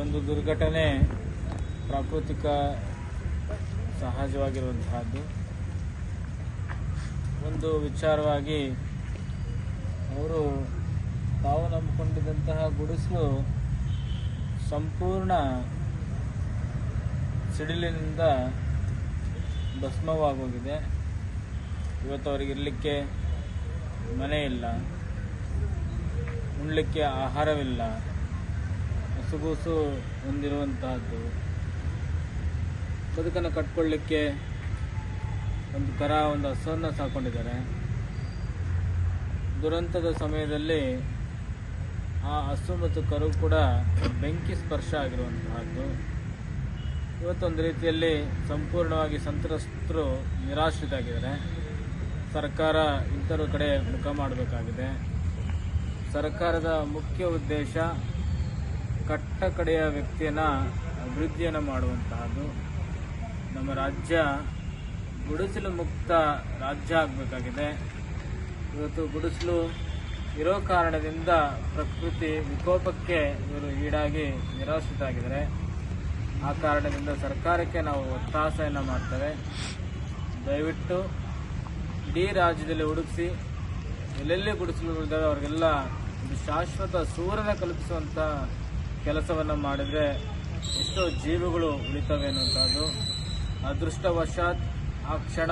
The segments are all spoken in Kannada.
ಒಂದು ದುರ್ಘಟನೆ ಪ್ರಾಕೃತಿಕ ಸಹಜವಾಗಿರುವಂತಹದ್ದು. ಒಂದು ವಿಚಾರವಾಗಿ ಅವರು ತಾವು ನಂಬಿಕೊಂಡಿದ್ದಂತಹ ಗುಡಿಸಲು ಸಂಪೂರ್ಣ ಸಿಡಿಲಿನಿಂದ ಭಸ್ಮವಾಗೋಗಿದೆ. ಇವತ್ತು ಅವರಿಗೆ ಇರಲಿಕ್ಕೆ ಮನೆ ಇಲ್ಲ. ಉಣ್ಲಿಕ್ಕೆ ಆಹಾರವಿಲ್ಲ. ಹಸುಗೂಸು ಹೊಂದಿರುವಂತಹದ್ದು. ಬದುಕನ್ನು ಕಟ್ಕೊಳ್ಳಿಕ್ಕೆ ಒಂದು ಕರ, ಒಂದು ಹಸುವನ್ನು ಸಾಕೊಂಡಿದ್ದಾರೆ. ದುರಂತದ ಸಮಯದಲ್ಲಿ ಆ ಹಸು ಮತ್ತು ಕರು ಕೂಡ ಬೆಂಕಿ ಸ್ಪರ್ಶ ಆಗಿರುವಂತಹದ್ದು. ಇವತ್ತೊಂದು ರೀತಿಯಲ್ಲಿ ಸಂಪೂರ್ಣವಾಗಿ ಸಂತ್ರಸ್ತರು ನಿರಾಶ್ರಿತಾಗಿದ್ದಾರೆ ಸರ್ಕಾರ ಇಂಥರ ಕಡೆ ಮುಖ ಮಾಡಬೇಕಾಗಿದೆ. ಸರ್ಕಾರದ ಮುಖ್ಯ ಉದ್ದೇಶ ಕಟ್ಟ ಕಡೆಯ ವ್ಯಕ್ತಿಯನ್ನು ಅಭಿವೃದ್ಧಿಯನ್ನು ಮಾಡುವಂತಹದ್ದು ನಮ್ಮ ರಾಜ್ಯ ಗುಡಿಸಲು ಮುಕ್ತ ರಾಜ್ಯ ಆಗಬೇಕಾಗಿದೆ. ಇವತ್ತು ಗುಡಿಸಲು ಇರೋ ಕಾರಣದಿಂದ ಪ್ರಕೃತಿ ವಿಕೋಪಕ್ಕೆ ಇವರು ಈಡಾಗಿ ನಿರಾಶ್ರಿತಾಗಿದ್ದಾರೆ ಆ ಕಾರಣದಿಂದ ಸರ್ಕಾರಕ್ಕೆ ನಾವು ಒತ್ತಾಸೆಯನ್ನು ಮಾಡ್ತೇವೆ. ದಯವಿಟ್ಟು ಇಡೀ ರಾಜ್ಯದಲ್ಲಿ ಹುಡುಕಿಸಿ, ಎಲ್ಲೆಲ್ಲಿ ಗುಡಿಸಲು ಅವರಿಗೆಲ್ಲ ಒಂದು ಶಾಶ್ವತ ಸೂರ್ಯನ ಕಲ್ಪಿಸುವಂಥ ಕೆಲಸವನ್ನು ಮಾಡಿದರೆ ಎಷ್ಟೋ ಜೀವಿಗಳು ಉಳಿತವೆ ಅನ್ನುವಂಥದ್ದು. ಅದೃಷ್ಟವಶಾತ್ ಆ ಕ್ಷಣ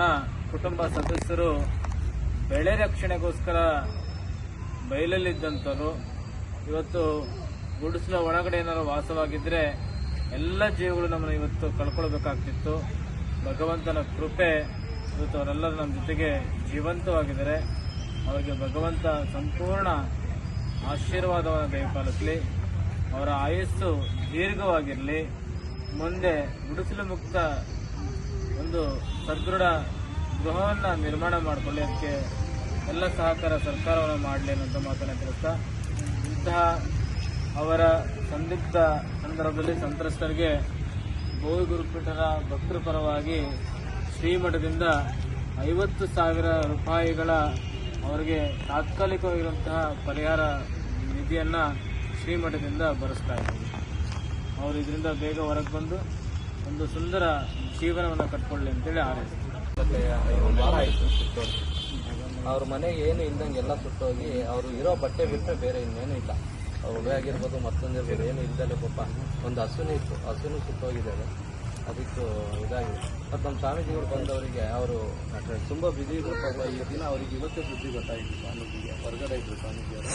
ಕುಟುಂಬ ಸದಸ್ಯರು ಬೆಳೆ ರಕ್ಷಣೆಗೋಸ್ಕರ ಬಯಲಲ್ಲಿದ್ದಂಥವ್ರು. ಇವತ್ತು ಗುಡಿಸಲ ಒಳಗಡೆ ಏನಾದ್ರು ವಾಸವಾಗಿದ್ದರೆ ಎಲ್ಲ ಜೀವಗಳು ನಮ್ಮನ್ನು ಇವತ್ತು ಕಳ್ಕೊಳ್ಬೇಕಾಗ್ತಿತ್ತು. ಭಗವಂತನ ಕೃಪೆ ಇವತ್ತು ಅವರೆಲ್ಲರೂ ನಮ್ಮ ಜೊತೆಗೆ ಜೀವಂತವಾಗಿದ್ದಾರೆ. ಅವರಿಗೆ ಭಗವಂತ ಸಂಪೂರ್ಣ ಆಶೀರ್ವಾದವನ್ನು ದಯಪಾಲಿಸಲಿ. ಅವರ ಆಯಸ್ಸು ದೀರ್ಘವಾಗಿರಲಿ, ಮುಂದೆ ಗುಡಿಸಲು ಮುಕ್ತ ಒಂದು ಸದೃಢ ಗೃಹವನ್ನು ನಿರ್ಮಾಣ ಮಾಡಿಕೊಳ್ಳಿ ಅದಕ್ಕೆ ಎಲ್ಲ ಸಹಕಾರ ಸರ್ಕಾರವನ್ನು ಮಾಡಲಿ ಅನ್ನೋಂಥ ಮಾತನ್ನು ತಿಳಿಸ್ತಾ, ಇಂತಹ ಅವರ ಸಂದಿಗ್ಧ ಸಂದರ್ಭದಲ್ಲಿ ಸಂತ್ರಸ್ತರಿಗೆ ಗೋವಿ ಗುರುಪೀಠರ ಭಕ್ತರ ಪರವಾಗಿ ಶ್ರೀಮಠದಿಂದ ಐವತ್ತು ಸಾವಿರ ರೂಪಾಯಿಗಳ ಅವರಿಗೆ ತಾತ್ಕಾಲಿಕವಾಗಿರುವಂತಹ ಪರಿಹಾರ ನಿಧಿಯನ್ನು ಶ್ರೀಮಠದಿಂದ ಬರೆಸ್ತಾ ಇದ್ದೀವಿ ಅವರು ಇದರಿಂದ ಬೇಗ ಹೊರಗೆ ಬಂದು ಒಂದು ಸುಂದರ ಜೀವನವನ್ನು ಕಟ್ಕೊಳ್ಳಿ ಅಂತೇಳಿ ಆರೈಸ್ತಾರೆ ಅವ್ರ ಮನೆಗೆ ಏನು ಇಲ್ದಂಗೆ ಎಲ್ಲ ಸುಟ್ಟೋಗಿ ಅವರು ಇರೋ ಬಟ್ಟೆ ಬಿಟ್ಟರೆ ಬೇರೆ ಇನ್ನೇನು ಇಲ್ಲ. ಅವ್ರು ಆಗಿರ್ಬೋದು ಮತ್ತೊಂದಿರ್ಬೋದು ಏನು ಇಲ್ದಲೇ ಪಾಪ. ಒಂದು ಹಸುನೇ ಇತ್ತು. ಹಸುನು ಸುಟ್ಟೋಗಿದ್ದಾರೆ ಅದಕ್ಕೂ ಇದಾಗಿದೆ. ಮತ್ತು ನಮ್ಮ ಸ್ವಾಮೀಜಿಗಳು ಬಂದವರಿಗೆ ಅವರು ತುಂಬ ಬ್ಯುಸಿ ಇದ್ರು ಈ ದಿನ ಅವ್ರಿಗೆ ಇವತ್ತೇ ಸುದ್ದಿ ಗೊತ್ತಾಯಿತು ಸ್ವಾಮೀಜಿಗೆ, ಹೊರಗಡೆ ಇದ್ರು ಸ್ವಾಮೀಜಿಯವರು.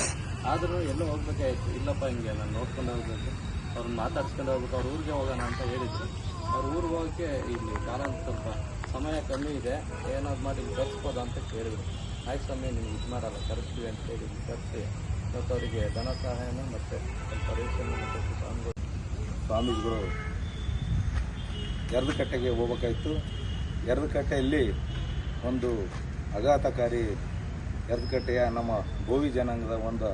ಆದರೂ ಎಲ್ಲೋ ಹೋಗ್ಬೇಕಾಯ್ತು. ಇಲ್ಲಪ್ಪ, ಹಿಂಗೆ ನಾನು ನೋಡ್ಕೊಂಡು ಹೋಗ್ಬೇಕು. ಅವ್ರನ್ನ ಮಾತಾಡ್ಸ್ಕೊಂಡು ಹೋಗ್ಬೇಕು. ಅವ್ರ ಊರಿಗೆ ಹೋಗೋಣ ಅಂತ ಹೇಳಿದ್ರು. ಅವ್ರ ಊರಿಗೆ ಹೋಗೋಕ್ಕೆ ಇಲ್ಲಿ ಕಾಲ ಸ್ವಲ್ಪ ಸಮಯ ಕಮ್ಮಿ ಇದೆ. ಏನಾದ್ರು ಮಾಡಿ ಇಲ್ಲಿ ಅಂತ ಕೇಳಿದ್ರು. ಆಯ್ತು ಸಮಯ ನಿಮ್ಗೆ ಇದು ಮಾಡಲ್ಲ. ಕರೆಸ್ತೀವಿ ಅಂತ ಹೇಳಿ ಕರೆಸಿ ಮತ್ತು ಅವರಿಗೆ ಧನ ಸಹಾಯನ ಮತ್ತು ಸ್ವಲ್ಪ ರೇಷನ್ ಸ್ವಾಮಿಗಳು ಸ್ವಾಮೀಜಿಗಳು ಎರ್ದಕಟ್ಟೆಗೆ ಹೋಗ್ಬೇಕಾಯ್ತು. ಎರ್ದಕಟ್ಟೆಯಲ್ಲಿ ಒಂದು ಆಘಾತಕಾರಿ ಎರ್ದಕಟ್ಟೆಯ ನಮ್ಮ ಗೋವಿ ಜನಾಂಗದ ಒಂದು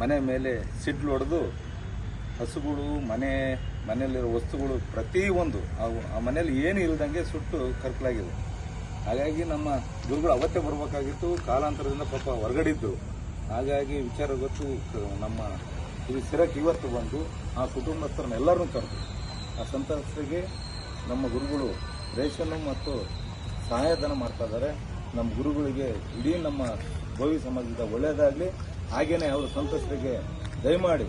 ಮನೆ ಮೇಲೆ ಸಿಡ್ಲು ಹೊಡೆದು ಹಸುಗಳು, ಮನೆ ಮನೆಯಲ್ಲಿರೋ ವಸ್ತುಗಳು ಪ್ರತಿಯೊಂದು ಆ ಮನೆಯಲ್ಲಿ ಏನು ಇಲ್ಲದಂಗೆ ಸುಟ್ಟು ಕರ್ಕಲಾಗಿದೆ ಹಾಗಾಗಿ ನಮ್ಮ ಗುರುಗಳು ಅವತ್ತೇ ಬರಬೇಕಾಗಿತ್ತು. ಕಾಲಾಂತರದಿಂದ ಪಾಪ ಹೊರಗಡಿದ್ರು ಹಾಗಾಗಿ ವಿಚಾರ ಗೊತ್ತು ನಮ್ಮ ಇದು ಸಿರಕ್ಕೆ ಇವತ್ತು ಬಂದು ಆ ಕುಟುಂಬಸ್ಥರನ್ನೆಲ್ಲರನ್ನೂ ಕರೆದು ಆ ಸಂತ್ರಸ್ತರಿಗೆ ನಮ್ಮ ಗುರುಗಳು ರೇಷನ್ನು ಮತ್ತು ಸಹಾಯಧನ ಮಾಡ್ತಾ ಇದ್ದಾರೆ. ನಮ್ಮ ಗುರುಗಳಿಗೆ ಇಡೀ ನಮ್ಮ ಭವಿ ಸಮಾಜದ ಒಳ್ಳೆಯದಾಗಲಿ. ಹಾಗೇನೆ ಅವರು ಸಂತೋಷಕ್ಕೆ ದಯಮಾಡಿ.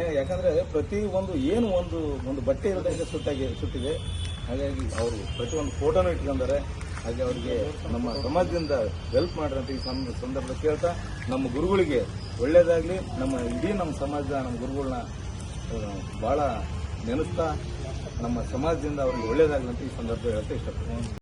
ಏ, ಯಾಕಂದರೆ ಪ್ರತಿ ಒಂದು ಏನು ಒಂದು ಒಂದು ಬಟ್ಟೆ ಇರೋದಕ್ಕೆ ಸುಟ್ಟಾಗಿ, ಸುಟ್ಟಿದೆ. ಹಾಗಾಗಿ ಅವರು ಪ್ರತಿಯೊಂದು ಫೋಟೋನೂ ಇಟ್ಕೊಂಡಿದ್ದಾರೆ ಹಾಗೆ ಅವರಿಗೆ ನಮ್ಮ ಸಮಾಜದಿಂದ ಹೆಲ್ಪ್ ಮಾಡಿರೋ ಅಂತ ಈ ಸಂದರ್ಭದಲ್ಲಿ ಕೇಳ್ತಾ. ನಮ್ಮ ಗುರುಗಳಿಗೆ ಒಳ್ಳೆಯದಾಗಲಿ. ನಮ್ಮ ಇಡೀ ನಮ್ಮ ಸಮಾಜದ ನಮ್ಮ ಗುರುಗಳನ್ನ ಭಾಳ ನೆನೆಸ್ತಾ ನಮ್ಮ ಸಮಾಜದಿಂದ ಅವರಿಗೆ ಒಳ್ಳೇದಾಗಲಂತ ಈ ಸಂದರ್ಭ ಹೇಳ್ತಾ ಇಷ್ಟಪಡ್ತೀನಿ.